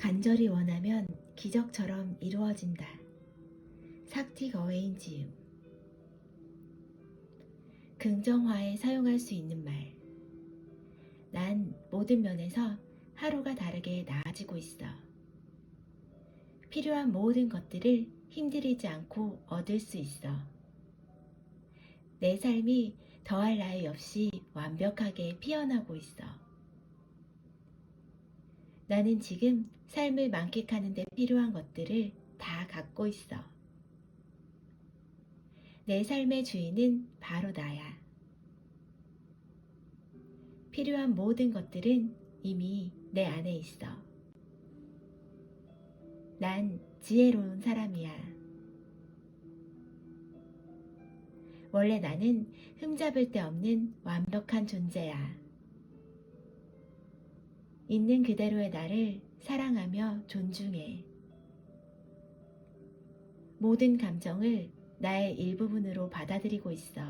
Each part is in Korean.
간절히 원하면 기적처럼 이루어진다. 삭틱 어웨인 지음 긍정화에 사용할 수 있는 말. 난 모든 면에서 하루가 다르게 나아지고 있어. 필요한 모든 것들을 힘들이지 않고 얻을 수 있어. 내 삶이 더할 나위 없이 완벽하게 피어나고 있어. 나는 지금 삶을 만끽하는 데 필요한 것들을 다 갖고 있어. 내 삶의 주인은 바로 나야. 필요한 모든 것들은 이미 내 안에 있어. 난 지혜로운 사람이야. 원래 나는 흠잡을 데 없는 완벽한 존재야. 있는 그대로의 나를 사랑하며 존중해. 모든 감정을 나의 일부분으로 받아들이고 있어.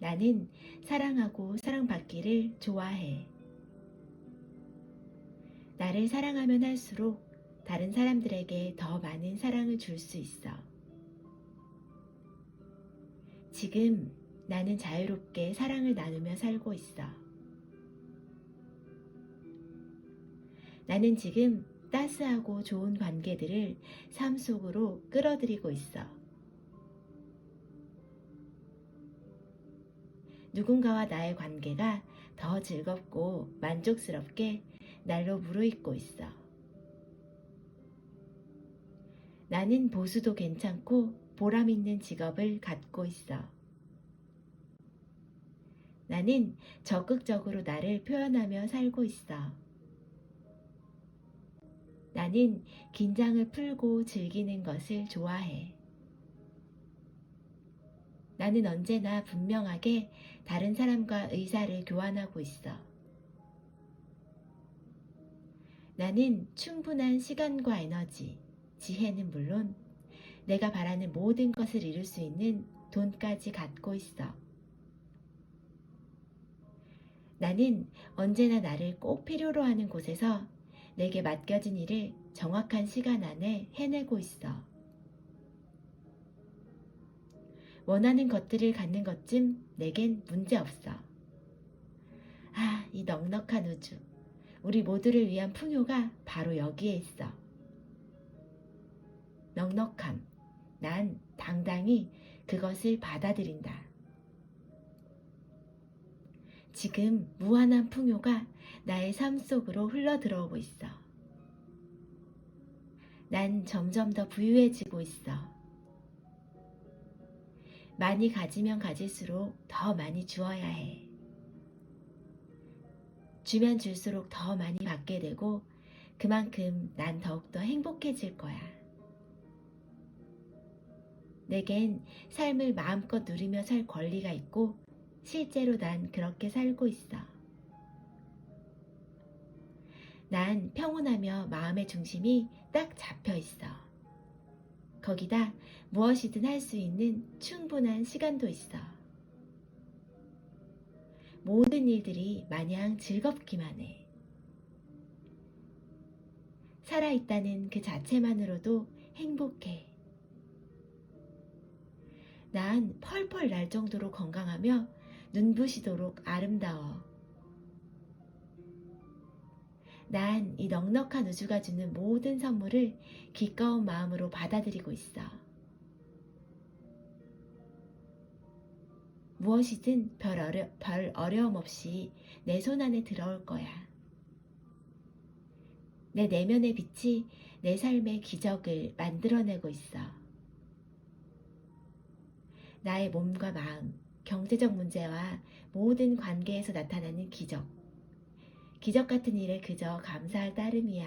나는 사랑하고 사랑받기를 좋아해. 나를 사랑하면 할수록 다른 사람들에게 더 많은 사랑을 줄 수 있어. 지금 나는 자유롭게 사랑을 나누며 살고 있어. 나는 지금 따스하고 좋은 관계들을 삶 속으로 끌어들이고 있어. 누군가와 나의 관계가 더 즐겁고 만족스럽게 날로 무르익고 있어. 나는 보수도 괜찮고 보람 있는 직업을 갖고 있어. 나는 적극적으로 나를 표현하며 살고 있어. 나는 긴장을 풀고 즐기는 것을 좋아해. 나는 언제나 분명하게 다른 사람과 의사를 교환하고 있어. 나는 충분한 시간과 에너지, 지혜는 물론 내가 바라는 모든 것을 이룰 수 있는 돈까지 갖고 있어. 나는 언제나 나를 꼭 필요로 하는 곳에서 내게 맡겨진 일을 정확한 시간 안에 해내고 있어. 원하는 것들을 갖는 것쯤 내겐 문제 없어. 아, 이 넉넉한 우주. 우리 모두를 위한 풍요가 바로 여기에 있어. 넉넉함. 난 당당히 그것을 받아들인다. 지금 무한한 풍요가 나의 삶 속으로 흘러 들어오고 있어. 난 점점 더 부유해지고 있어. 많이 가지면 가질수록 더 많이 주어야 해. 주면 줄수록 더 많이 받게 되고 그만큼 난 더욱더 행복해질 거야. 내겐 삶을 마음껏 누리며 살 권리가 있고 실제로 난 그렇게 살고 있어. 난 평온하며 마음의 중심이 딱 잡혀 있어. 거기다 무엇이든 할 수 있는 충분한 시간도 있어. 모든 일들이 마냥 즐겁기만 해. 살아있다는 그 자체만으로도 행복해. 난 펄펄 날 정도로 건강하며 눈부시도록 아름다워. 난 이 넉넉한 우주가 주는 모든 선물을 기꺼운 마음으로 받아들이고 있어. 무엇이든 별, 어려, 별 어려움 없이 내 손 안에 들어올 거야. 내 내면의 빛이 내 삶의 기적을 만들어내고 있어. 나의 몸과 마음, 경제적 문제와 모든 관계에서 나타나는 기적. 기적 같은 일에 그저 감사할 따름이야.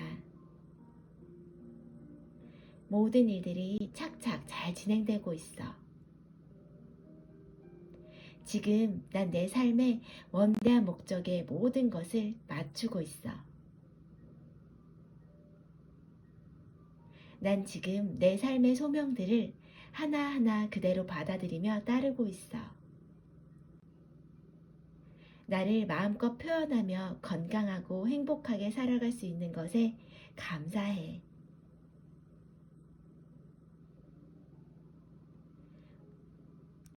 모든 일들이 착착 잘 진행되고 있어. 지금 난 내 삶의 원대한 목적에 모든 것을 맞추고 있어. 난 지금 내 삶의 소명들을 하나하나 그대로 받아들이며 따르고 있어. 나를 마음껏 표현하며 건강하고 행복하게 살아갈 수 있는 것에 감사해.